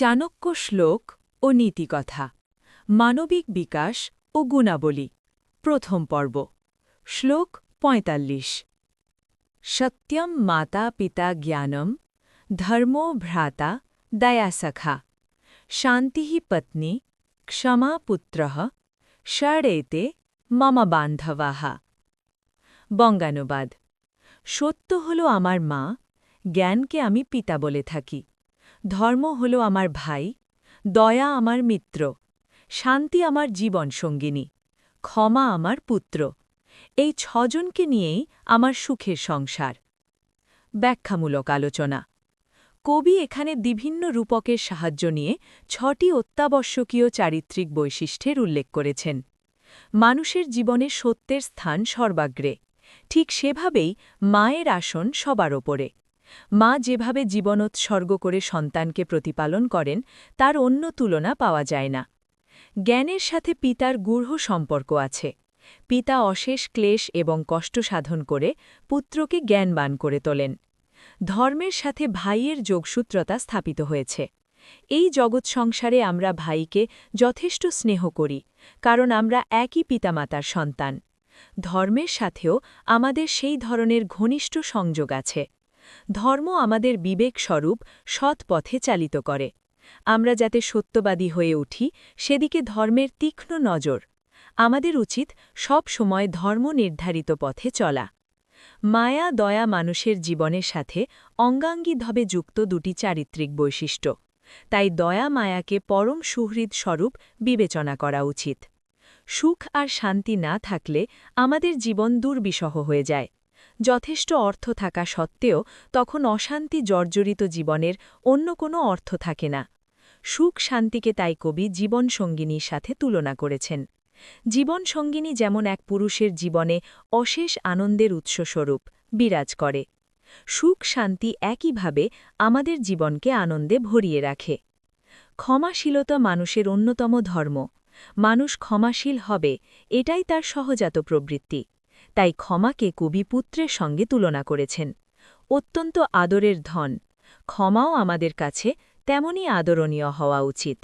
চাণক্য শ্লোক ও নীতিকথা, মানবিক বিকাশ ও গুণাবলী, প্রথম পর্ব, শ্লোক ৪৫ সত্যম মাতা পিতা জ্ঞানম, ধর্মো ভ্রাতা দয়াসখা, শান্তি পত্নী ক্ষমা পুত্র ষড়েতে মম বান্ধবাহা বঙ্গানুবাদ, সত্য হল আমার মা, জ্ঞানকে আমি পিতা বলে থাকি। ধর্ম হল আমার ভাই, দয়া আমার মিত্র, শান্তি আমার জীবন সঙ্গিনী, ক্ষমা আমার পুত্র। এই ছজনকে নিয়েই আমার সুখের সংসার। ব্যাখ্যামূলক আলোচনা। কবি এখানে বিভিন্ন রূপকের সাহায্য নিয়ে ছটি অত্যাবশ্যকীয় চারিত্রিক বৈশিষ্ট্যের উল্লেখ করেছেন। মানুষের জীবনে সত্যের স্থান সর্বাগ্রে, ঠিক সেভাবেই মায়ের আসন সবার ওপরে। মা যেভাবে জীবনোৎসর্গ করে সন্তানকে প্রতিপালন করেন, তার অন্য তুলনা পাওয়া যায় না। জ্ঞানের সাথে পিতার গূঢ় সম্পর্ক আছে। পিতা অশেষ ক্লেশ এবং কষ্ট সাধন করে পুত্রকে জ্ঞানবান করে তোলেন। ধর্মের সাথে ভাইয়ের যোগসূত্রতা স্থাপিত হয়েছে। এই জগৎ সংসারে আমরা ভাইকে যথেষ্ট স্নেহ করি, কারণ আমরা একই পিতামাতার সন্তান। ধর্মের সাথেও আমাদের সেই ধরনের ঘনিষ্ঠ সংযোগ আছে। ধর্ম আমাদের বিবেক স্বরূপ সৎ পথে চালিত করে। আমরা যাতে সত্যবাদী হয়ে উঠি, সেদিকে ধর্মের তীক্ষ্ণ নজর। আমাদের উচিত সব সময় ধর্ম নির্ধারিত পথে চলা। মায়া, দয়া মানুষের জীবনের সাথে অঙ্গাঙ্গিভাবে যুক্ত দুটি চারিত্রিক বৈশিষ্ট্য। তাই দয়া মায়াকে পরম সুহৃদ স্বরূপ বিবেচনা করা উচিত। সুখ আর শান্তি না থাকলে আমাদের জীবন দুর্বিষহ হয়ে যায়। যথেষ্ট অর্থ থাকা সত্ত্বেও তখন অশান্তি জর্জরিত জীবনের অন্য কোনো অর্থ থাকে না। সুখ শান্তিকে তাই কবি জীবনসঙ্গিনীর সাথে তুলনা করেছেন। জীবনসঙ্গিনী যেমন এক পুরুষের জীবনে অশেষ আনন্দের উৎসস্বরূপ বিরাজ করে, সুখ শান্তি একইভাবে আমাদের জীবনকে আনন্দে ভরিয়ে রাখে। ক্ষমাশীলতা মানুষের অন্যতম ধর্ম। মানুষ ক্ষমাশীল হবে, এটাই তার সহজাত প্রবৃত্তি। তাই ক্ষমাকে কবি পুত্রের সঙ্গে তুলনা করেছেন। অত্যন্ত আদরের ধন। ক্ষমাও আমাদের কাছে তেমনই আদরণীয় হওয়া উচিত।